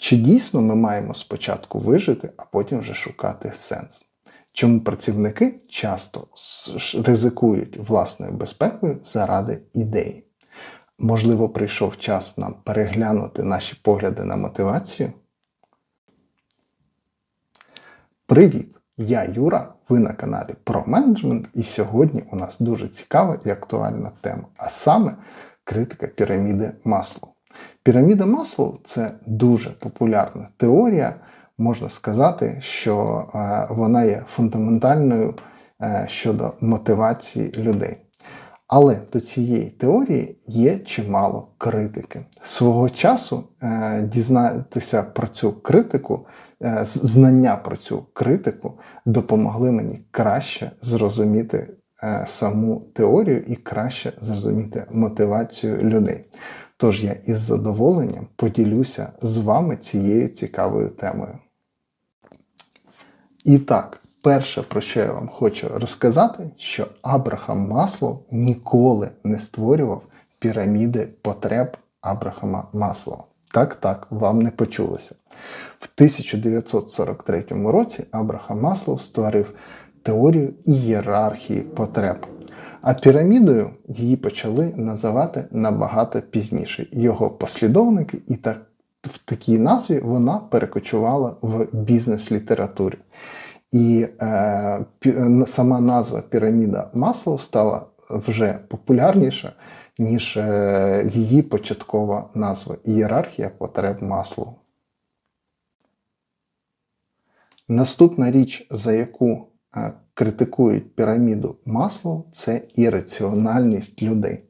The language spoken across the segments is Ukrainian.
Чи дійсно ми маємо спочатку вижити, а потім вже шукати сенс? Чому працівники часто ризикують власною безпекою заради ідеї? Можливо, прийшов час нам переглянути наші погляди на мотивацію? Привіт! Я Юра, ви на каналі про менеджмент, і сьогодні у нас дуже цікава і актуальна тема, а саме критика піраміди Маслоу. Піраміда Маслоу – це дуже популярна теорія. Можна сказати, що е, вона є фундаментальною е, щодо мотивації людей. Але до цієї теорії є чимало критики. Свого часу е, дізнатися про цю критику, знання про цю критику допомогли мені краще зрозуміти саму теорію і краще зрозуміти мотивацію людей. Тож я із задоволенням поділюся з вами цією цікавою темою. І так, перше, про що я вам хочу розказати, що Абрахам Маслоу ніколи не створював піраміди потреб Абрахама Маслоу. Так, так, вам не почулося. В 1943 році Абрахам Маслоу створив теорію ієрархії потреб. А пірамідою її почали називати набагато пізніше. Його послідовники, і так в такій назві вона перекочувала в бізнес-літературі. І е, сама назва піраміда Маслоу стала вже популярніша, ніж е, її початкова назва ієрархія потреб Маслоу. Наступна річ, за яку критикують піраміду Маслоу, це ірраціональність людей.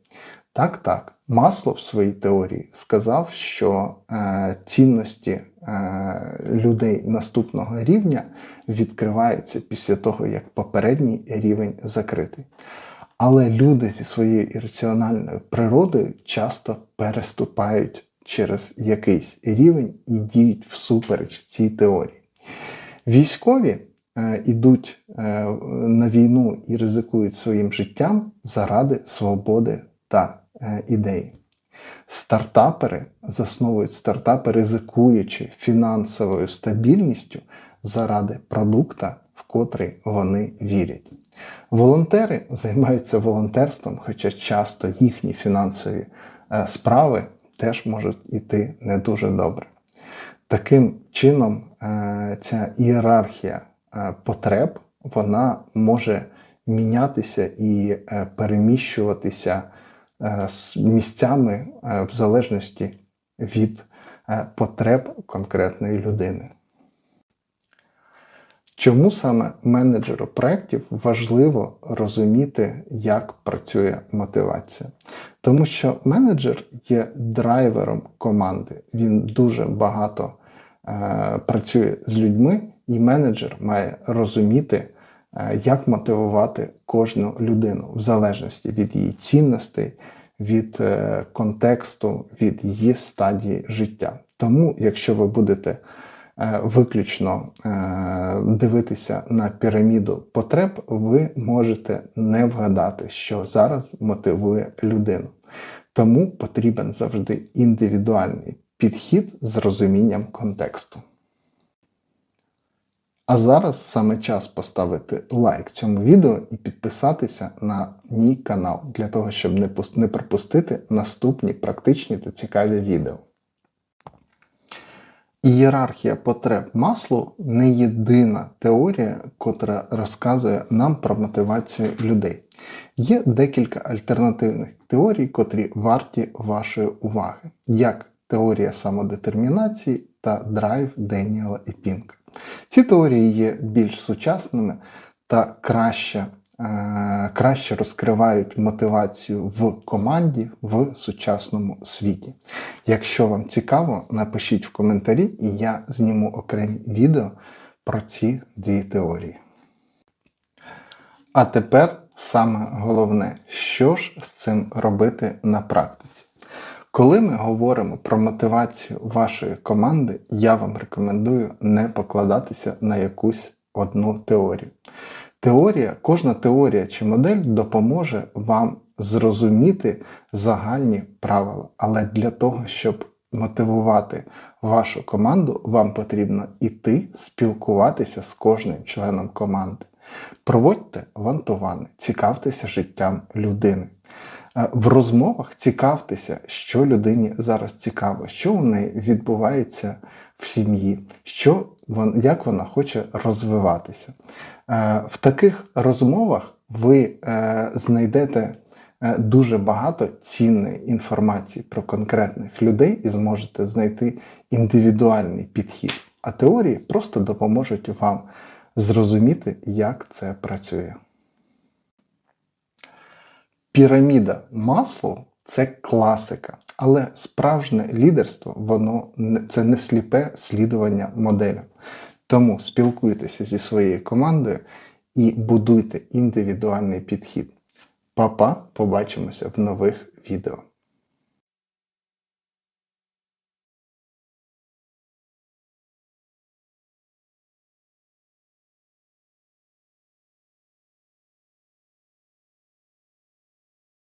Так, так, Масло в своїй теорії сказав, що е, цінності е, людей наступного рівня відкриваються після того, як попередній рівень закритий. Але люди зі своєю ірраціональною природою часто переступають через якийсь рівень і діють всупереч цій теорії. Військові е, ідуть е, на війну і ризикують своїм життям заради свободи та е, ідеї. Стартапери засновують стартапи, ризикуючи фінансовою стабільністю заради продукта, в котрий вони вірять. Волонтери займаються волонтерством, хоча часто їхні фінансові е, справи теж можуть іти не дуже добре. Таким чином, е, ця ієрархія е, потреб вона може мінятися і е, переміщуватися е, місцями е, в залежності від е, потреб конкретної людини. Чому саме менеджеру проєктів важливо розуміти, як працює мотивація? Тому що менеджер є драйвером команди. Він дуже багато е, працює з людьми, і менеджер має розуміти, е, як мотивувати кожну людину в залежності від її цінностей, від е, контексту, від її стадії життя. Тому, якщо ви будете е, виключно дивитися на піраміду потреб, ви можете не вгадати, що зараз мотивує людину. Тому потрібен завжди індивідуальний підхід з розумінням контексту. А зараз саме час поставити лайк цьому відео і підписатися на мій канал для того, щоб не не пропустити наступні практичні та цікаві відео. Ієрархія потреб Маслоу не єдина теорія, котра розказує нам про мотивацію людей. Є декілька альтернативних теорій, котрі варті вашої уваги, як теорія самодетермінації та драйв Деніела і Пінка. Ці теорії є більш сучасними та краще, е, краще розкривають мотивацію в команді в сучасному світі. Якщо вам цікаво, напишіть в коментарі, і я зніму окремі відео про ці дві теорії. А тепер саме головне, що ж з цим робити на практиці. Коли ми говоримо про мотивацію вашої команди, я вам рекомендую не покладатися на якусь одну теорію. Теорія, кожна теорія чи модель допоможе вам зрозуміти загальні правила, але для того, щоб мотивувати вашу команду, вам потрібно іти спілкуватися з кожним членом команди. Проводьте вантувани, цікавтеся життям людини. Е, В розмовах цікавтеся, що людині зараз цікаво, що у неї відбувається в сім'ї, що як вона хоче розвиватися. Е, В таких розмовах ви е, знайдете дуже багато цінної інформації про конкретних людей і зможете знайти індивідуальний підхід. А теорії просто допоможуть вам зрозуміти, як це працює. Піраміда масло – це класика, але справжнє лідерство воно це не сліпе слідування моделям. Тому спілкуйтеся зі своєю командою і будуйте індивідуальний підхід. Па-па, побачимося в нових відео.